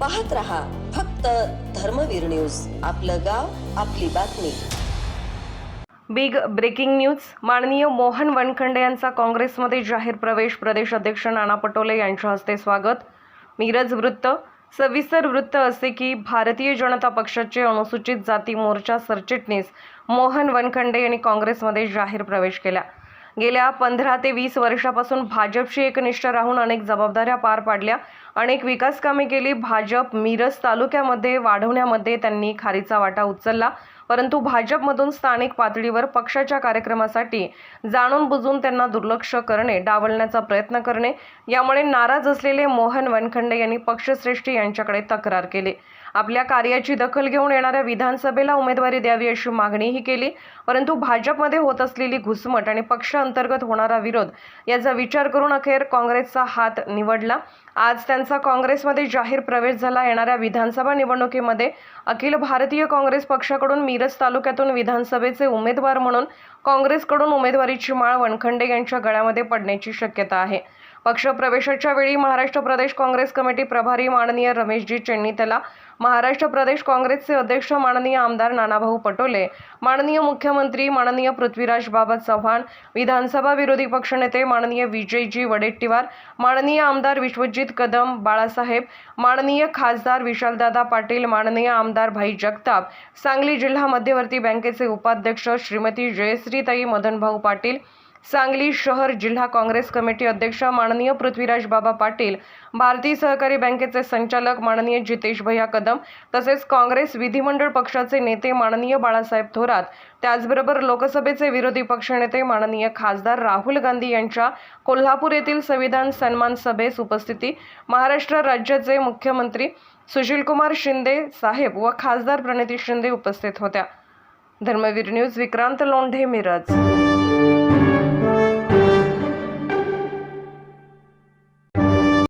पाहत रहा फक्त धर्मवीर न्यूज. आपलं गाव आपली बातमी. Big breaking news. माननीय मोहन वनखंडे यांचा काँग्रेसमध्ये जाहीर प्रवेश. प्रदेश अध्यक्ष नाना पटोले यांच्या हस्ते स्वागत. मिरज वृत्त. सविस्तर वृत्त असे की भारतीय जनता पक्षाचे अनुसूचित जाती मोर्चा सरचिटणीस मोहन वनखंडे यांनी काँग्रेसमध्ये जाहीर प्रवेश केला. गेल्या पंधरा ते वीस वर्षापासून भाजपशी एकनिष्ठ राहून अनेक जबाबदाऱ्या पार पाडल्या. अनेक विकास कामे केली. भाजप मिरज तालुक्यामध्ये वाढवण्यामध्ये त्यांनी खारीचा वाटा उचलला. परंतु भाजपमधून स्थानिक पातळीवर पक्षाच्या कार्यक्रमासाठी जाणून बुजून त्यांना दुर्लक्ष करणे डावलण्याचा प्रयत्न करणे यामुळे नाराज असलेले मोहन वनखंडे यांनी पक्षश्रेष्ठी यांच्याकडे तक्रार केली. आपल्या कार्याची दखल घेऊन येणाऱ्या विधानसभेला उमेदवारी द्यावी अशी मागणीही केली. परंतु भाजपमध्ये होत असलेली घुसमट आणि पक्ष अंतर्गत होणारा विरोध याचा विचार करून अखेर काँग्रेसचा हात निवडला. आज त्यांचा काँग्रेसमध्ये जाहीर प्रवेश झाला. येणाऱ्या विधानसभा निवडणुकीमध्ये अखिल भारतीय काँग्रेस पक्षाकडून मी मिरज तालुक्यातून विधानसभेचे उमेदवार म्हणून काँग्रेसकडून उमेदवारीची माळ वनखंडे यांच्या गळ्यामध्ये पडण्याची शक्यता आहे. पक्षप्रवेशाच्या वेळी महाराष्ट्र प्रदेश काँग्रेस कमिटी प्रभारी माननीय रमेशजी चेन्नीतला महाराष्ट्र प्रदेश काँग्रेसचे अध्यक्ष माननीय आमदार नानाभाऊ पटोले माननीय मुख्यमंत्री माननीय पृथ्वीराज बाबा चव्हाण विधानसभा विरोधी पक्षनेते माननीय विजयजी वडेट्टीवार माननीय आमदार विश्वजित कदम बाळासाहेब माननीय खासदार विशालदादा पाटील माननीय आमदार भाई जगताप सांगली जिल्हा मध्यवर्ती बँकेचे उपाध्यक्ष श्रीमती जयश्रीताई मदनभाऊ पाटील सांगली शहर जिल्हा काँग्रेस कमिटी अध्यक्ष माननीय पृथ्वीराज बाबा पाटील भारतीय सहकारी बँकेचे संचालक माननीय जितेश भैया कदम तसेच काँग्रेस विधिमंडळ पक्षाचे नेते माननीय बाळासाहेब थोरात त्याचबरोबर लोकसभेचे विरोधी पक्षनेते माननीय खासदार राहुल गांधी यांच्या कोल्हापूर येथील संविधान सन्मान सभेस उपस्थिती महाराष्ट्र राज्याचे मुख्यमंत्री सुशीलकुमार शिंदे साहेब व खासदार प्रणिती शिंदे उपस्थित होत्या. धर्मवीर न्यूज विक्रांत लोंढे मिरज.